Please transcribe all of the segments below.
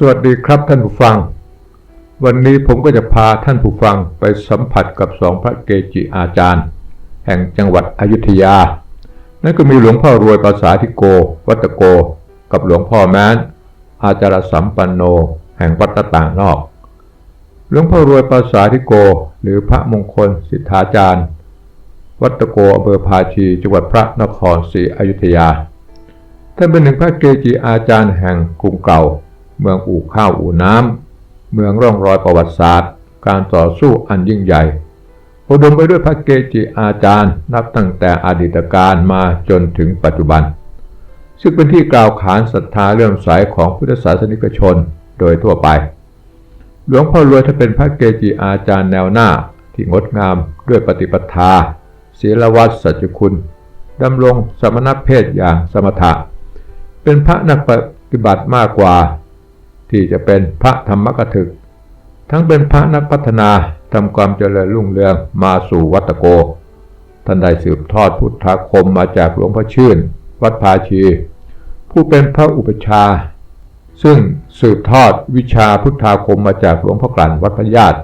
สวัสดีครับท่านผู้ฟัง วันนี้ผมก็จะพาท่านผู้ฟังไปสัมผัสกับสองพระเกจิอาจารย์ แห่งจังหวัดอยุธยา นั่นก็มีหลวงพ่อรวยภาษาธิโก วัตโก กับหลวงพ่อแม้น อาจารสัมปันโน แห่งวัดต่างนอก หลวงพ่อรวยภาษาธิโก หรือพระมงคลสิทธาจารย์ วัตโกอำเภอภาชีจังหวัดพระนครศรีอยุธยาท่านเป็นหนึ่งพระเกจิอาจารย์แห่งกรุงเก่า เมืองอู่ข้าวอู่น้ำ เมืองร่องรอยประวัติศาสตร์ การต่อสู้อันยิ่งใหญ่อุดมไปด้วยพระเกจิอาจารย์ นับตั้งแต่อดีตการมาจนถึงปัจจุบัน ซึ่งเป็นที่กล่าวขานศรัทธาเลื่อมใสของพุทธศาสนิกชนโดยทั่วไป หลวงพ่อรวยถ้าเป็นพระเกจิอาจารย์แนวหน้าที่งดงามด้วยปฏิปทาศีลวัตรสัจคุณดำรงสมณเพศอย่างสมถะ เป็นพระนักปฏิบัติมากกว่า ที่จะเป็นพระธรรมกถึก ทั้งเป็นพระนักพัฒนาทำความเจริญรุ่งเรืองมาสู่วัตโก ท่านได้สืบทอดพุทธาคมมาจากหลวงพ่อชื่น วัดภาชี ผู้เป็นพระอุปชา ซึ่งสืบทอดวิชาพุทธาคมมาจากหลวงพ่อกลั่นวัดพญาต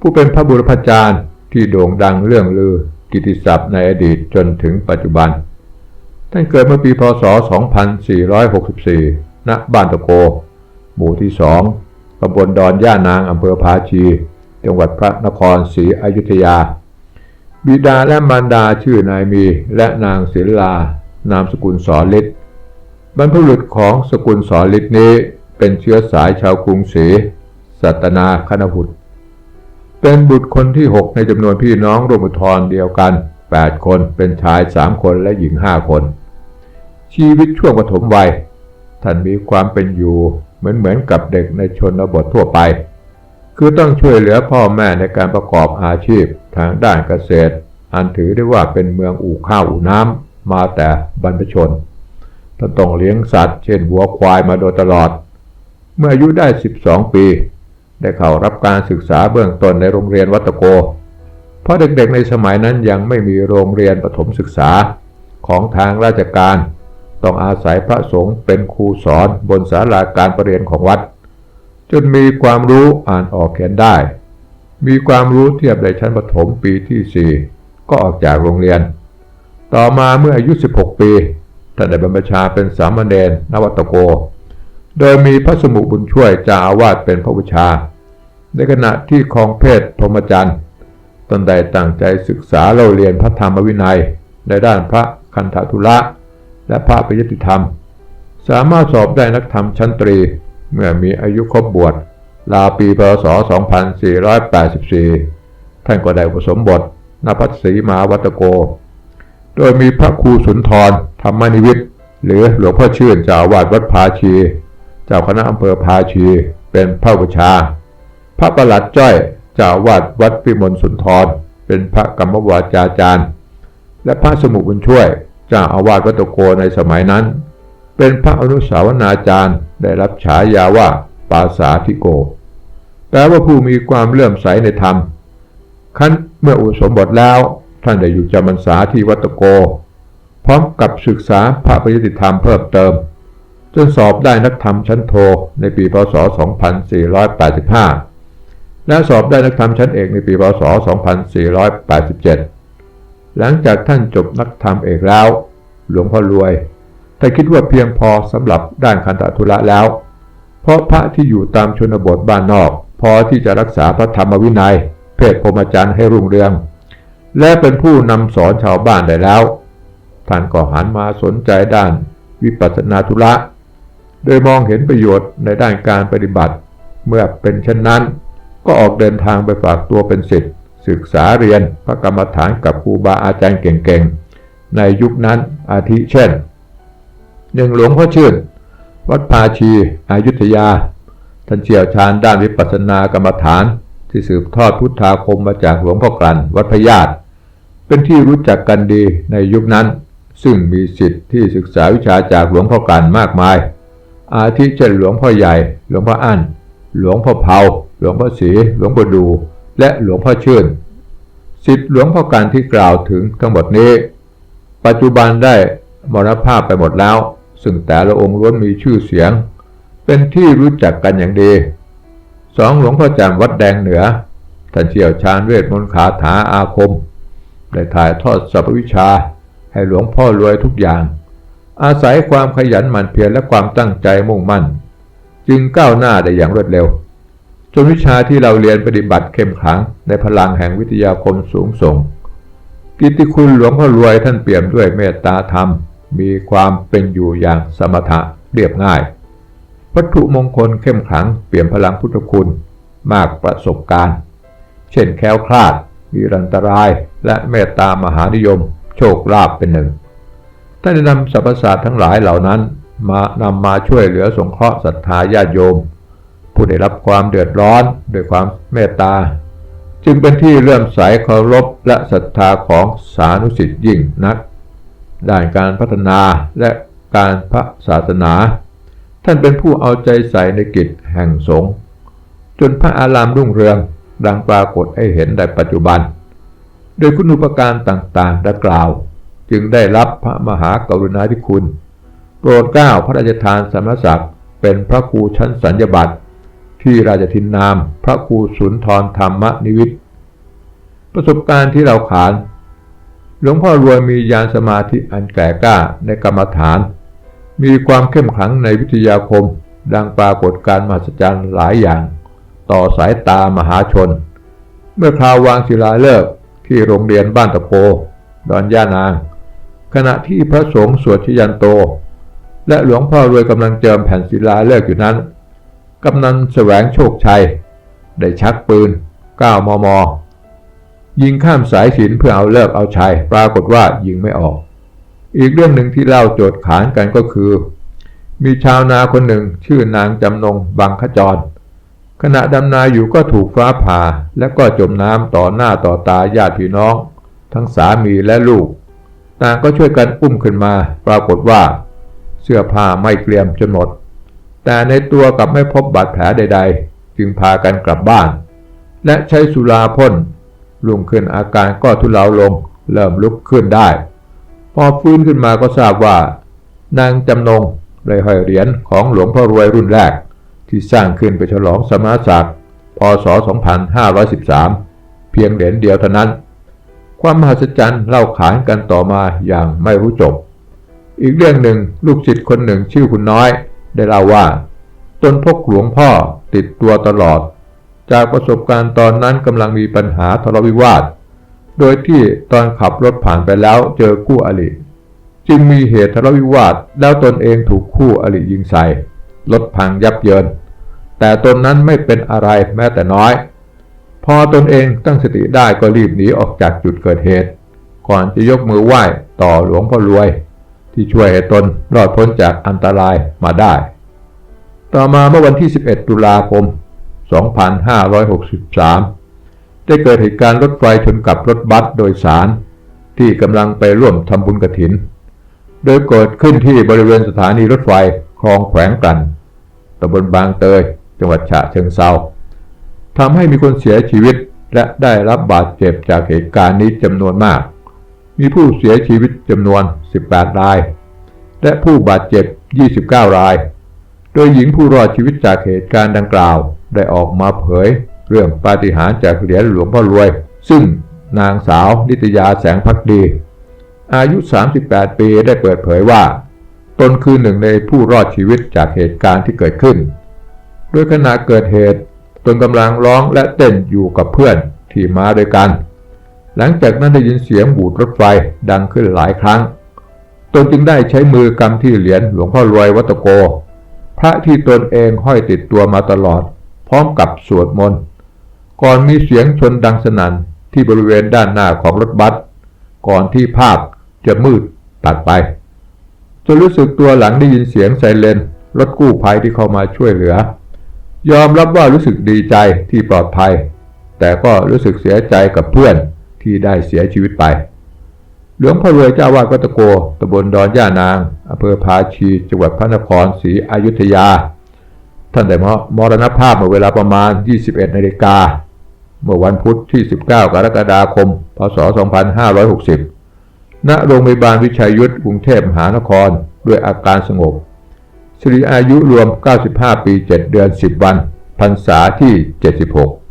ผู้เป็นพระบุรพจารย์ที่โด่งดังเรื่องลือกิติศัพท์ในอดีตจนถึงปัจจุบัน ท่านเกิดเมื่อปีพศ 2464 ณ บ้านตะโก มู่ที่สองตำบลดอนย่านางอำเภอภาชี จังหวัดพระนครศรีอยุธยา บิดาและมารดาชื่อนายมี และนางศิลา นามสกุลสอนฤทธิ์บรรพบุรุษของสกุลสอนฤทธิ์นี้เป็นเชื้อสายชาวกรุงศรีสัตนาคณหุตเป็นบุตรคนที่6ในจำนวนพี่น้องรวมอุทรเดียวกัน 8 คนเป็นชาย3คนและหญิง5คน ชีวิตช่วงปฐมวัยท่านมีความเป็นอยู่ เหมือนเหมือนกับเด็กในชนบททั่วไป คือต้องช่วยเหลือพ่อแม่ในการประกอบอาชีพทางด้านเกษตร อันถือได้ว่าเป็นเมืองอู่ข้าวอู่น้ำมาแต่บรรพชนท่านต้องเลี้ยงสัตว์ เช่นวัวควายมาโดยตลอด เมื่ออายุได้ 12 ปี ได้เข้ารับการศึกษาเบื้องต้นในโรงเรียนวัตโก เพราะเด็กๆในสมัยนั้นยังไม่มีโรงเรียนประถมศึกษาของทางราชการ ต้องอาศัยพระสงฆ์เป็นครูสอนบนศาลาการประเรียนของวัด จนมีความรู้อ่านออกเขียนได้ มีความรู้เทียบในชั้นประถมปีที่ 4 ก็ออกจากโรงเรียน ต่อมาเมื่ออายุ 16 ปีท่านได้บรรพชาเป็นสามเณรนวัตโก โดยมีพระสมุบุญช่วยจ้าอาวาสเป็นพระบูชา ในขณะที่คองเพศพรหมจรรย์ตนได้ตั้งใจศึกษาเล่าเรียนพระธรรมวินัยในด้านพระคันธทุระ และพระปริยติธรรม สามารถสอบได้นักธรรมชั้นตรี เมื่อมีอายุครบบวชราปีพศ 2484 ท่านก็ได้อุปสมบทนภัสสีมาวัตโก โดยมีพระครูสุนทรธรรมนิวิทย์หรือหลวงพ่อชื่นเจ้าวาดวัดภาชี เจ้าคณะอำเภอภาชีเป็นพระบูชา พระประหลัดจ้อยเจ้าอาวาดวัดพิมลสุนทร เป็นพระกรรมวาจาจารย์ และพระสมุบุญช่วย เจ้าอาวาสวัตโกในสมัยนั้น เป็นพระอนุสาวนาจารย์ได้รับฉายาว่าปาสาธิโกแปลว่าผู้มีความเลื่อมใสในธรรมขั้นเมื่ออุปสมบทแล้วท่านได้อยู่จำพรรษาที่วัดตโก พร้อมกับศึกษาพระปริยติธรรมเพิ่มเติม จนสอบได้นักธรรมชั้นโทในปีพศ 2485 และสอบได้นักธรรมชั้นเอกในปีพศ 2487 หลังจากท่านจบนักธรรมเอกแล้ว หลวงพ่อรวยแต่คิดว่าเพียงพอสำหรับด้านคันธทุระแล้ว เพราะพระที่อยู่ตามชนบทบ้านนอก พอที่จะรักษาพระธรรมวินัย เพศพรมจรรย์ให้รุ่งเรือง และเป็นผู้นำสอนชาวบ้านได้แล้ว ท่านก็หันมาสนใจด้านวิปัสสนาธุระ โดยมองเห็นประโยชน์ในด้านการปฏิบัติ เมื่อเป็นเช่นนั้น ก็ออกเดินทางไปฝากตัวเป็นศิษย์ ศึกษาเรียนพระกรรมฐานกับครูบาอาจารย์เก่งๆ ในยุคนั้นอาทิเช่นหนึ่งหลวงพ่อชื่น วัดภาชีอายุทยา ท่านเชี่ยวชาญด้านวิปัสสนากรรมฐาน ที่สืบทอดพุทธาคมมาจากหลวงพ่อกลั่นวัดพญาตเป็นที่รู้จักกันดีในยุคนั้น ซึ่งมีสิทธิ์ที่ศึกษาวิชาจากหลวงพ่อกลั่นมากมาย อาทิเช่นหลวงพ่อใหญ่ หลวงพ่ออั้นหลวงพ่อเผาหลวงพ่อศรีหลวงพ่อดู และหลวงพ่อชื่นสิทธิ์หลวงพ่อการที่กล่าวถึงทั้งหมดนี้ ปัจจุบันได้มรณภาพไปหมดแล้ว ซึ่งแต่ละองค์ล้วนมีชื่อเสียง เป็นที่รู้จักกันอย่างดีสองหลวงพ่อจำวัดแดงเหนือท่านเชี่ยวชาญเวทมนต์คาถาอาคม ได้ถ่ายทอดสรรพวิชา ให้หลวงพ่อรวยทุกอย่าง อาศัยความขยันหมั่นเพียรและความตั้งใจมุ่งมั่น จึงก้าวหน้าได้อย่างรวดเร็ว จนวิชาที่เราเรียนปฏิบัติเข้มขลังในพลังแห่งวิทยาคมสูงส่ง กิตติคุณหลวงพ่อรวยท่านเปี่ยมด้วยเมตตาธรรม มีความเป็นอยู่อย่างสมถะเรียบง่าย วัตถุมงคลเข้มขลังเปี่ยมพลังพุทธคุณมากประสบการณ์ เช่นแคล้วคลาดมีรันตราย และเมตตามหานิยม โชคลาภเป็นหนึ่งท่านได้นำสรรพศาสตร์ทั้งหลายเหล่านั้นมานำมาช่วยเหลือสงเคราะห์ศรัทธาญาติโยม ผู้ได้รับความเดือดร้อนด้วยความเมตตา จึงเป็นที่เลื่อมใสเคารพและศรัทธาของสานุสิทธิ์ยิ่งนัก ด้านการพัฒนาและการพระศาสนา ท่านเป็นผู้เอาใจใส่ในกิจแห่งสงฆ์จนพระอารามรุ่งเรืองดังปรากฏให้เห็นในปัจจุบัน โดยคุณูปการต่างๆดังกล่าว จึงได้รับพระมหากรุณาธิคุณ โปรดเกล้าพระราชทานสมณศักดิ์เป็นพระครูชั้นสัญญบัตร ที่ราชทินนาม พระครูสุนทรธรรมนิวิทย์ประสบการณ์ที่เราขาน หลวงพ่อรวยมียานสมาธิอันแก่กล้าในกรรมฐาน มีความเข้มขลังในวิทยาคม ดังปรากฏการมหัศจรรย์หลายอย่าง ต่อสายตามหาชน เมื่อคราววางศิลาฤกษ์ที่โรงเรียนบ้านตะโพดอนย่านาง ขณะที่พระสงฆ์สวดชยันโต และหลวงพ่อรวยกำลังเจิมแผ่นศิลาฤกษ์อยู่นั้น กำนันแสวงโชคชัย ได้ชักปืน 9 มม ยิงข้ามสายสินเพื่อเอาเลิกเอาชัย ปรากฏว่ายิงไม่ออก อีกเรื่องหนึ่งที่เล่าโจทย์ขานกันก็คือ มีชาวนาคนหนึ่งชื่อนางจำนงบังขจร ขณะดำนาอยู่ก็ถูกฟ้าผ่าและก็จมน้ำต่อหน้าต่อตาญาติพี่น้อง ทั้งสามีและลูก ต่างก็ช่วยกันอุ้มขึ้นมา ปรากฏว่า เสื้อผ้าไม่เกลียมจนหมด แต่ในตัวกลับไม่พบบาดแผลใด ๆ จึงพากันกลับบ้าน และใช้สุราพ่นลุงขึ้นอาการก็ทุเลาลง เริ่มลุกขึ้นได้ พอฟื้นขึ้นมาก็ทราบว่า นางจำนงได้ห้อยเหรียญของหลวงพ่อรวยรุ่นแรก ที่สร้างขึ้นไปฉลองสมณศักดิ์พศ 2513 เพียงเหรียญเดียวเท่านั้น ความมหัศจรรย์เล่าขานกันต่อมาอย่างไม่รู้จบ อีกเรื่องหนึ่งลูกศิษย์คนหนึ่งชื่อคุณน้อย ได้เล่าว่า ตนพกหลวงพ่อติดตัวตลอด จากประสบการณ์ตอนนั้นกำลังมีปัญหาทะเลาะวิวาท โดยที่ตอนขับรถผ่านไปแล้วเจอคู่อริจึงมีเหตุทะเลาะวิวาท แล้วตนเองถูกคู่อริยิงใส่รถพังยับเยิน แต่ตนนั้นไม่เป็นอะไรแม้แต่น้อย พอตนเองตั้งสติได้ก็รีบหนีออกจากจุดเกิดเหตุ ก่อนจะยกมือไหว้ต่อหลวงพ่อรวย ที่ช่วยให้ตนรอดพ้นจากอันตรายมาได้ ต่อมาเมื่อวันที่ 11 ตุลาคม 2563 ได้เกิดเหตุการณ์รถไฟชนกับรถบัสโดยสาร ที่กำลังไปร่วมทำบุญกฐิน โดยเกิดขึ้นที่บริเวณสถานีรถไฟคลองแขวงกันตำบลบางเตย จังหวัดฉะเชิงเซาทำให้มีคนเสียชีวิตและได้รับบาดเจ็บจากเหตุการณ์นี้จำนวนมาก มีผู้เสียชีวิตจำนวน 18 ราย และผู้บาดเจ็บ 29 ราย โดยหญิงผู้รอดชีวิตจากเหตุการณ์ดังกล่าว ได้ออกมาเผย เรื่องปาฏิหาริย์จากเหรียญหลวงพ่อรวย ซึ่งนางสาวนิตยาแสงพักดี อายุ 38 ปีได้เปิดเผยว่า ตนคือหนึ่งในผู้รอดชีวิตจากเหตุการณ์ที่เกิดขึ้น โดยขณะเกิดเหตุตนกำลังร้องและเต้นอยู่กับเพื่อนที่มาด้วยกัน หลังจากนั้นได้ยินเสียงบูดรถไฟดังขึ้นหลายครั้ง ตนจึงได้ใช้มือกำที่เหรียญหลวงพ่อรวยวัตโก พระที่ตนเองห้อยติดตัวมาตลอด พร้อมกับสวดมนต์ ก่อนมีเสียงชนดังสนั่นที่บริเวณด้านหน้าของรถบัส ก่อนที่ภาพจะมืดตัดไปจนรู้สึกตัวหลังได้ยินเสียงไซเรนรถกู้ภัยที่เข้ามาช่วยเหลือ ยอมรับว่ารู้สึกดีใจที่ปลอดภัย แต่ก็รู้สึกเสียใจกับเพื่อน ที่ได้เสียชีวิตไป หลวงพ่อรวยเจ้าวาดวัดตะโกตำบลดอนย่านางอำเภอพาชีจังหวัดพระนครศรีอยุธยา ท่านได้มรณภาพเมื่อเวลาประมาณ 21นาฬิกาเมื่อวันพุธที่ 19 กรกฎาคม พศ 2560 ณ โรงพยาบาลวิชัยยุทธกรุงเทพมหานคร ด้วยอาการสงบสิริอายุรวม 95 ปี 7 เดือน 10 วัน พรรษาที่ 76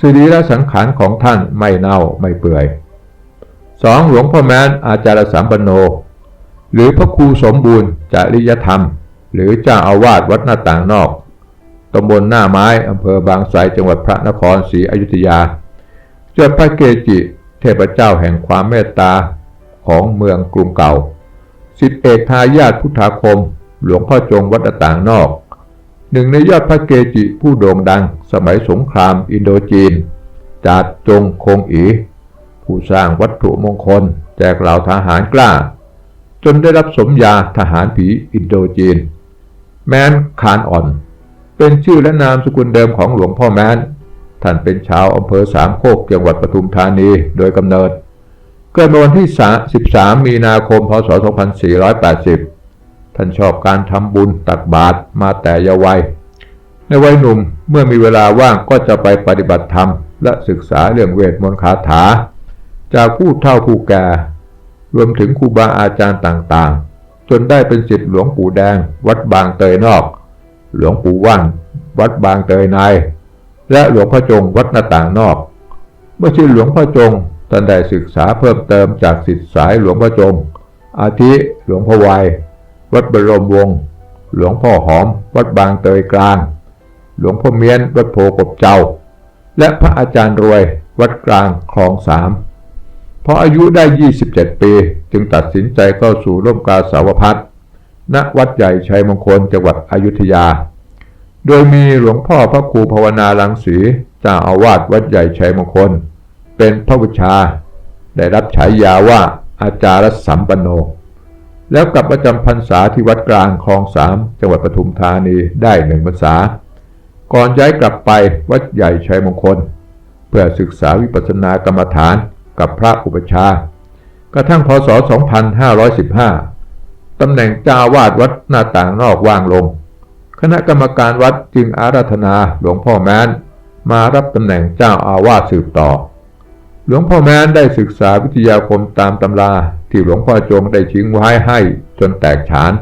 สริละสังขารของท่านไม่เน่าไม่เปื่อย 2. หลวงพ่อแม้นอาจารย์สัมปันโน หรือพระครูสมบูรณ์จริยธรรม หรือเจ้าอาวาสวัดหน้าต่างนอกตำบลหน้าไม้อำเภอบางไทรจังหวัดพระนครศรีอยุธยาเจ้าพระเกจิ เทพเจ้าแห่งความเมตตาของเมืองกรุงเก่าสิทธิเอกทายาทพุทธาคม หลวงพ่อจงวัดนาต่างนอก หนึ่งในยอดพระเกจิผู้โด่งดังสมัยสงครามอินโดจีน จาดจงคงอี ผู้สร้างวัตถุมงคล แจกเหล่าทหารกล้า จนได้รับสมญาทหารผีอินโดจีน แมนคานอ่อน เป็นชื่อและนามสกุลเดิมของหลวงพ่อแมนท่านเป็นชาวอำเภอสามโคกจังหวัดปทุมธานีโดยกำเนิดเกิดวันที่ 13 มีนาคม พศ 2480 ท่านชอบการทำบุญตักบาตรมาแต่เยาว์วัย ในวัยหนุ่มเมื่อมีเวลาว่างก็จะไปปฏิบัติธรรม และศึกษาเรื่องเวทมนต์คาถา จากผู้เฒ่าผู้แก่รวมถึงครูบาอาจารย์ต่างๆ จนได้เป็นศิษย์หลวงปู่แดง วัดบางเตยนอก หลวงปู่ว่านวัดบางเตยใน และหลวงพ่อจงวัดหน้าต่างนอก เมื่อชื่อหลวงพ่อจงท่านได้ศึกษาเพิ่มเติมจากศิษย์สายหลวงพ่อจง อาทิหลวงพ่อวัย วัดบรมวงศ์หลวงพ่อหอม วัดบางเตยกลาง หลวงพ่อเมียน วัดโพกบเจ้า และพระอาจารย์รวย วัดกลางคลองสามพออายุได้ 27 ปี จึงตัดสินใจเข้าสู่ร่มกาสาวพัฒณวัดใหญ่ชัยมงคลจังหวัดอยุธยา โดยมีหลวงพ่อพระครูภาวนาลังสีเจ้าอาวาสวัดใหญ่ชัยมงคล เป็นพระบุชา ได้รับฉายาว่าอาจารย์สัมปันโน แล้วกลับประจำพรรษาที่วัดกลางคลองสามจังหวัดปทุมธานีได้หนึ่งพรรษา ก่อนย้ายกลับไปวัดใหญ่ชัยมงคล เพื่อศึกษาวิปัสสนากรรมฐานกับพระอุปชากระทั่งพศ 2515 ตำแหน่งเจ้าวาดวัดหน้าต่างนอกว่างลง คณะกรรมการวัดจึงอาราธนาหลวงพ่อแม้น มารับตำแหน่งเจ้าอาวาสสืบต่อ หลวงพ่อแม้นได้ศึกษาวิทยาคมตามตำรา ที่หลวงพ่อจงได้ทิ้งไว้ให้จนแตกฉาน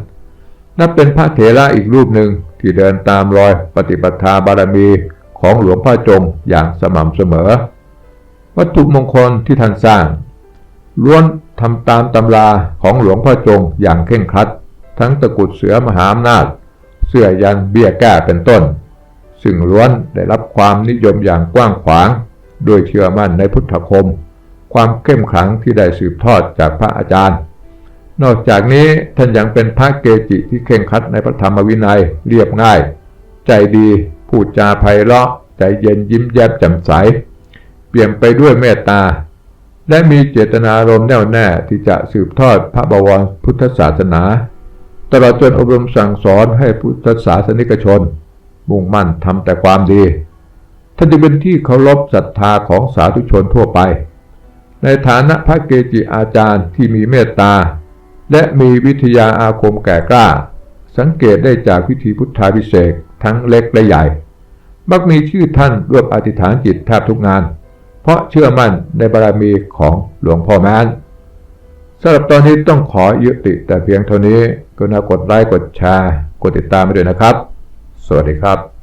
นับเป็นพระเถระอีกรูปหนึ่งที่เดินตามรอยปฏิปทาบารมีของหลวงพ่อจงอย่างสม่ำเสมอ วัตถุมงคลที่ท่านสร้างล้วนทำตามตำราของหลวงพ่อจงอย่างเคร่งครัด ทั้งตะกุดเสือมหาอำนาจ เสื้อยันเบี้ยแก้เป็นต้น ซึ่งล้วนได้รับความนิยมอย่างกว้างขวาง โดยเชื่อมั่นในพุทธคม ความเข้มขลังที่ได้สืบทอดจากพระอาจารย์ นอกจากนี้ท่านยังเป็นพระเกจิที่เคร่งคัดในพระธรรมวินัยเรียบง่าย ใจดีพูดจาไพเราะ ใจเย็นยิ้มแย้มแจ่มใส เปลี่ยนไปด้วยเมตตา และมีเจตนารมณ์แน่วแน่ที่จะสืบทอดพระบวรพุทธศาสนาตลอดจนอบรมสั่งสอนให้พุทธศาสนิกชน มุ่งมั่นทำแต่ความดี ท่านจะเป็นที่เคารพศรัทธาของสาธุชนทั่วไป ในฐานะพระเกจิอาจารย์ที่มีเมตตา และมีวิทยาอาคมแก่กล้า สังเกตได้จากพิธีพุทธาพิเศษทั้งเล็กและใหญ่มักมีชื่อท่านร่วมอธิษฐานจิตแทบทุกงาน เพราะเชื่อมั่นในบารมีของหลวงพ่อแม้นสำหรับตอนนี้ต้องขอยุติแต่เพียงเท่านี้ก็น่ากดไลค์กดแชร์ กดติดตามไปด้วยนะครับ สวัสดีครับ